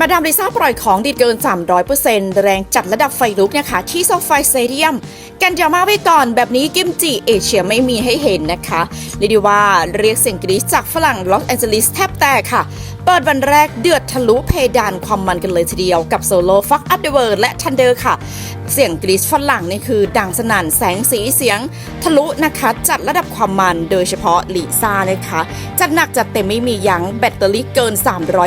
มาดามลิซ่าปล่อยของดีดเกิน 300%แรงจัดระดับไฟลุกนะคะ ที่โซฟาสเตเดียม กันยามาไว้ก่อนแบบนี้กิมจิเอเชียไม่มีให้เห็นนะคะเรียกได้ว่าเรียกเสียงกรี๊ดจากฝรั่งลอสแอนเจลิสแทบแตกค่ะ เปิดวันแรกเดือดทะลุเพดานความมันกันเลยทีเดียวกับโซโล่ฟักอัพเดอะเวิร์และทันเดอร์ค่ะ เสียงกรี๊ดฝรั่งนี่คือดังสนั่นแสงสีเสียงทะลุนะคะจัดระดับความมันโดยเฉพาะลิซ่านะคะจัดหนักจัดเต็มไม่มียัง้งแบตเตอรี่เกิน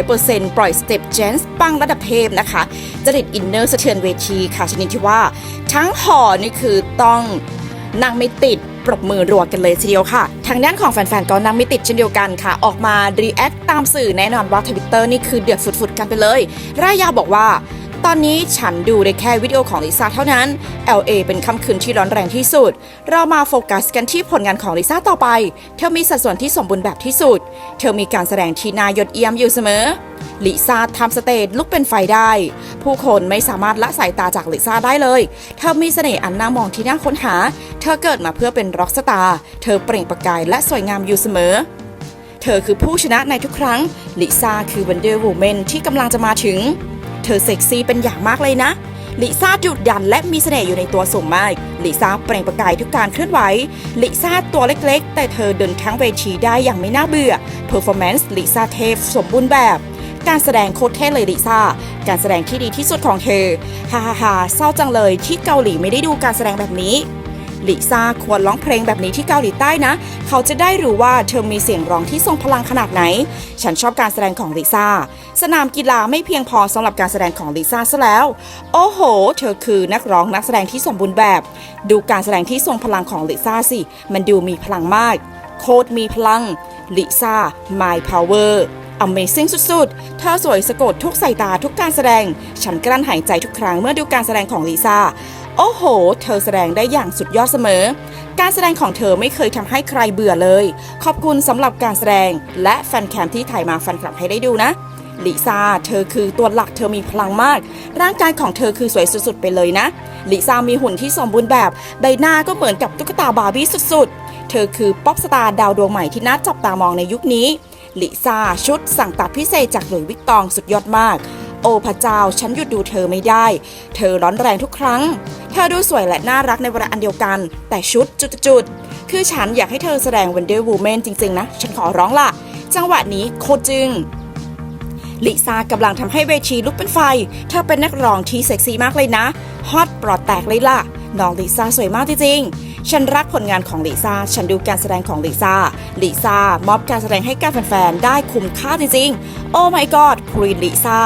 300%ปล่อยสเต็ปเจนส์ปังระดับเทพนะคะจริตอินเนอร์สะเทือนเวทีค่ะชนิดที่ว่า ทั้งห่อนี่คือต้องนั่งไม่ติด ปรบมือรัวกันเลยทีเดียวค่ะ ทางด้านของแฟนๆก็นั่งไม่ติดเช่นเดียวกันค่ะ ออกมารีแอคตามสื่อแน่นอนว่าทวิตเตอร์นี่คือเดือดฝุดๆกันไปเลย รายยาวบอกว่า อนนี้ฉันดูได้แค่วิดีโอของลิซ่าเท่านั้น LA เป็นค่ำคืนที่ร้อนแรงที่สุด เรามาโฟกัสกันที่ผลงานของลิซ่าต่อไป เธอมีสัดส่วนที่สมบูรณ์แบบที่สุด เธอมีการแสดงที่น่ายอดเยี่ยมอยู่เสมอลิซ่าทำสเตจลุกเป็นไฟได้ ผู้คนไม่สามารถละสายตาจากลิซ่าได้เลย เธอมีเสน่ห์อันน่ามองที่น่าค้นหา เธอเกิดมาเพื่อเป็นร็อกสตาร์เธอเปล่งประกายและสวยงามอยู่เสมอ เธอคือผู้ชนะในทุกครั้งลิซ่าคือ Wonder Woman ที่กำลังจะมาถึง ธอเซ็กซี่เป็นอย่างมากเลยนะลิซ่าดุดันและมีเสน่ห์อยู่ในตัวสูงมากลิซ่าเปล่งประกายทุกการเคลื่อนไหวลิซ่าตัวเล็กๆ แต่เธอเดินทั้งเวทีได้อย่างไม่น่าเบื่อเพอร์ฟอร์แมนซ์ลิซ่าเทพสมบูรณ์แบบ การแสดงโคตรเท่เลยลิซ่า การแสดงที่ดีที่สุดของเธอฮ่าฮ่าฮ่าเศร้าจังเลยที่เกาหลีไม่ได้ดูการแสดงแบบนี้ ลิซ่าควรร้องเพลงแบบนี้ที่เกาหลีใต้นะ เขาจะได้รู้ว่าเธอมีเสียงร้องที่ทรงพลังขนาดไหน ฉันชอบการแสดงของลิซ่า สนามกีฬาไม่เพียงพอสำหรับการแสดงของลิซ่าซะแล้ว โอ้โห เธอคือนักร้องนักแสดงที่สมบูรณ์แบบ ดูการแสดงที่ทรงพลังของลิซ่าสิ มันดูมีพลังมาก โคตรมีพลัง ลิซ่า My Power Amazing สุดๆ เธอสวยสะกดทุกสายตาทุกการแสดง ฉันกลั้นหายใจทุกครั้งเมื่อดูการแสดงของลิซ่า โอ้โห เธอแสดงได้อย่างสุดยอดเสมอ การแสดงของเธอไม่เคยทำให้ใครเบื่อเลย ขอบคุณสำหรับการแสดง และแฟนแคมที่ถ่ายมาแฟนคลับให้ได้ดูนะลิซ่า เธอคือตัวหลักเธอมีพลังมาก ร่างกายของเธอคือสวยสุดๆ ไปเลยนะลิซ่ามีหุ่นที่สมบูรณ์แบบ ใบหน้าก็เหมือนกับตุ๊กตาบาร์บี้สุดๆ เธอคือป๊อปสตาร์ดาวดวงใหม่ที่น่าจับตามองในยุคนี้ลิซ่าชุดสั่งตัดพิเศษจากหลุยส์วิกตองสุดยอดมาก โอ้พระเจ้าฉันหยุดดูเธอไม่ได้ เธอร้อนแรงทุกครั้ง เธอดูสวยและน่ารักในเวลาอันเดียวกัน แต่ชุดจุดๆคือฉันอยากให้เธอแสดง Wonder Woman จริง ๆ นะ ฉันขอร้องล่ะ จังหวะนี้โคตรจึงลิซ่ากำลังทำให้เวทีลุกเป็นไฟ เธอเป็นนักร้องที่เซ็กซี่มากเลยนะ ฮอตปลอดแตกเลยล่ะ น้องลิซ่าสวยมากจริงๆ ฉันรักผลงานของลิซ่า ฉันดูการแสดงของลิซ่า ลิซ่ามอบการแสดงให้กับแฟนๆ ได้คุ้มค่าจริงๆ โอ้ my god พรีลิซ่า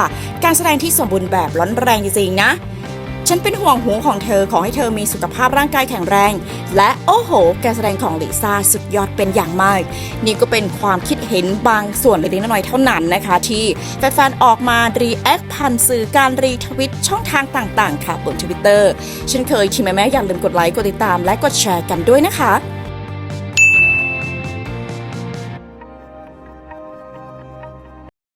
การแสดงที่สมบูรณ์แบบร้อนแรงจริงๆ นะ ฉันเป็นห่วงหูของเธอขอให้เธอมีสุขภาพร่างกายแข็งแรง และโอ้โห การแสดงของลิซ่าสุดยอดเป็นอย่างมาก นี่ก็เป็นความคิดเห็นบางส่วนเล็กๆน้อยๆเท่านั้นนะคะ ที่แฟนๆออกมารีแอคผ่านสื่อการรีทวิตช่องทางต่างๆ ค่ะบนทวิตเตอร์ฉันเคยทีแม่แม่อย่าลืมกดไลค์กดติดตามและกดแชร์กันด้วยนะคะ